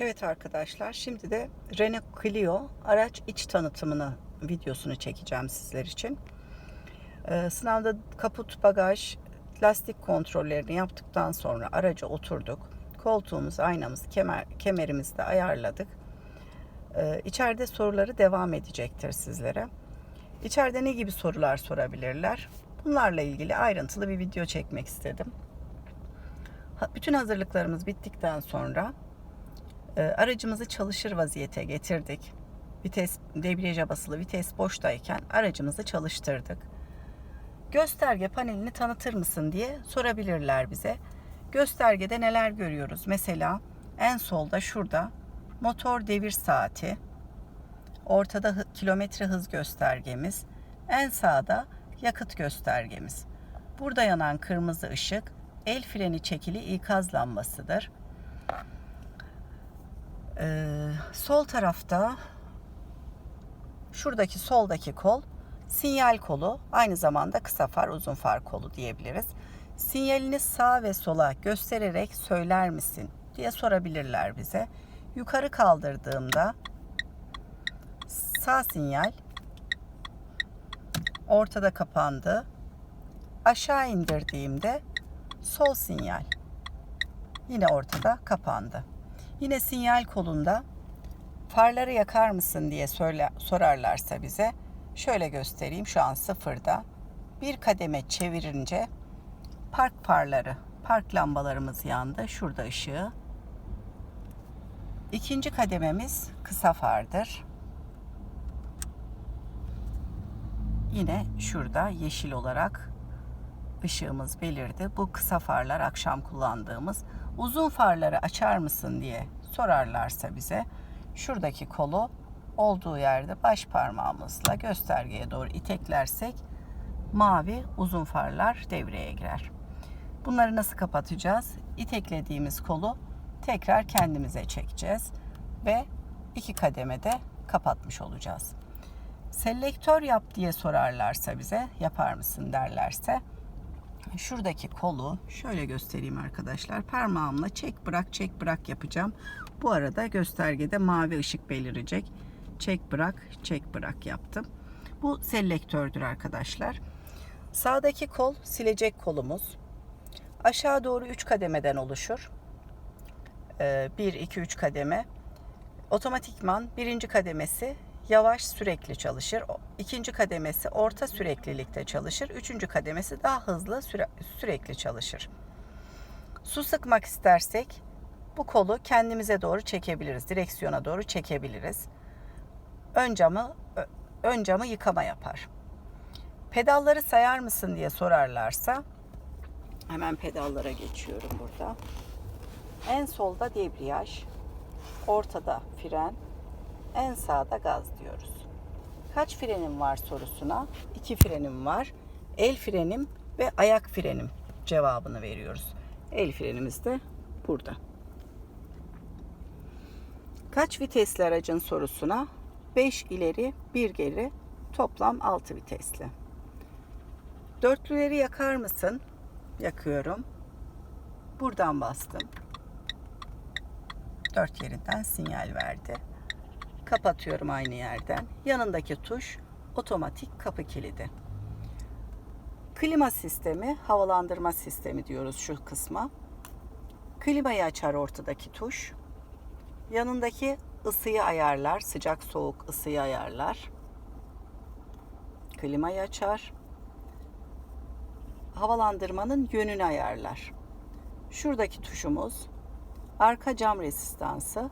Evet arkadaşlar şimdi de Renault Clio araç iç tanıtımını videosunu çekeceğim sizler için. Ee, sınavda kaput, bagaj, lastik kontrollerini yaptıktan sonra araca oturduk. Koltuğumuz, aynamız, kemer, kemerimizi de ayarladık. Ee, soruları devam edecektir sizlere. İçeride ne gibi sorular sorabilirler? Bunlarla ilgili ayrıntılı bir video çekmek istedim. Bütün hazırlıklarımız bittikten sonra aracımızı çalışır vaziyete getirdik. Vites debriyaja basılı vites boştayken aracımızı çalıştırdık. Gösterge panelini tanıtır mısın diye sorabilirler bize. Göstergede neler görüyoruz? Mesela en solda şurada motor devir saati, ortada kilometre hız göstergemiz, en sağda yakıt göstergemiz. Burada yanan kırmızı ışık el freni çekili ikaz lambasıdır. Ee, sol tarafta şuradaki soldaki kol sinyal kolu aynı zamanda kısa far uzun far kolu diyebiliriz. Sinyalini sağ ve sola göstererek söyler misin diye sorabilirler bize. Yukarı kaldırdığımda sağ sinyal ortada kapandı. Aşağı indirdiğimde sol sinyal yine ortada kapandı. Yine sinyal kolunda farları yakar mısın diye söyle, sorarlarsa bize şöyle göstereyim şu an sıfırda. Bir kademe çevirince park farları, park lambalarımız yandı. Şurada ışığı. İkinci kadememiz kısa fardır. Yine şurada yeşil olarak ışığımız belirdi. Bu kısa farlar akşam kullandığımız. Uzun farları açar mısın diye sorarlarsa bize şuradaki kolu olduğu yerde baş parmağımızla göstergeye doğru iteklersek mavi uzun farlar devreye girer. Bunları nasıl kapatacağız? İteklediğimiz kolu tekrar kendimize çekeceğiz ve iki kademede kapatmış olacağız. Selektör yap diye sorarlarsa bize yapar mısın derlerse şuradaki kolu şöyle göstereyim arkadaşlar. Parmağımla çek bırak çek bırak yapacağım. Bu arada göstergede mavi ışık belirecek. Çek bırak çek bırak yaptım. Bu selektördür arkadaşlar. Sağdaki kol silecek kolumuz. Aşağı doğru 3 kademeden oluşur. 1, 2, 3 kademe. Otomatikman birinci kademesi yavaş sürekli çalışır. İkinci kademesi orta süreklilikte çalışır. Üçüncü kademesi daha hızlı süre- sürekli çalışır. Su sıkmak istersek bu kolu kendimize doğru çekebiliriz. Direksiyona doğru çekebiliriz. Ön camı ön camı yıkama yapar. Pedalları sayar mısın diye sorarlarsa hemen pedallara geçiyorum burada. En solda debriyaj, ortada fren, en sağda gaz diyoruz. Kaç frenim var sorusuna iki frenim var. El frenim ve ayak frenim cevabını veriyoruz. El frenimiz de burada. Kaç vitesli aracın sorusuna 5 ileri 1 geri toplam 6 vitesli. Dörtlüleri yakar mısın? Yakıyorum. Buradan bastım. Dört yerinden sinyal verdi. Kapatıyorum aynı yerden. Yanındaki tuş otomatik kapı kilidi. Klima sistemi, havalandırma sistemi diyoruz şu kısma. Klimayı açar ortadaki tuş. Yanındaki ısıyı ayarlar, sıcak soğuk ısıyı ayarlar. Klimayı açar. Havalandırmanın yönünü ayarlar. Şuradaki tuşumuz arka cam resistansı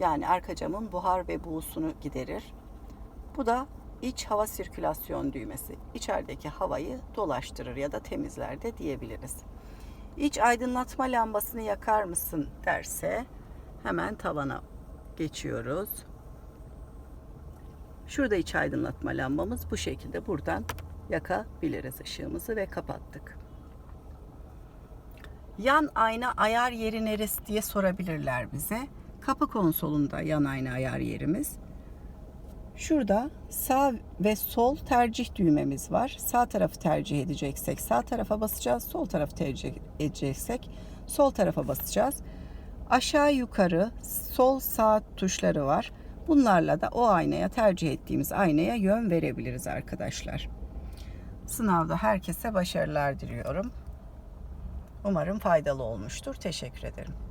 yani arka camın buhar ve buğusunu giderir. Bu da iç hava sirkülasyon düğmesi. İçerideki havayı dolaştırır ya da temizler de diyebiliriz. İç aydınlatma lambasını yakar mısın derse hemen tavana geçiyoruz. Şurada iç aydınlatma lambamız bu şekilde buradan yakabiliriz ışığımızı ve kapattık. Yan ayna ayar yeri neresi diye sorabilirler bize kapı konsolunda yan ayna ayar yerimiz. Şurada sağ ve sol tercih düğmemiz var. Sağ tarafı tercih edeceksek sağ tarafa basacağız. Sol tarafı tercih edeceksek sol tarafa basacağız. Aşağı yukarı sol sağ tuşları var. Bunlarla da o aynaya tercih ettiğimiz aynaya yön verebiliriz arkadaşlar. Sınavda herkese başarılar diliyorum. Umarım faydalı olmuştur. Teşekkür ederim.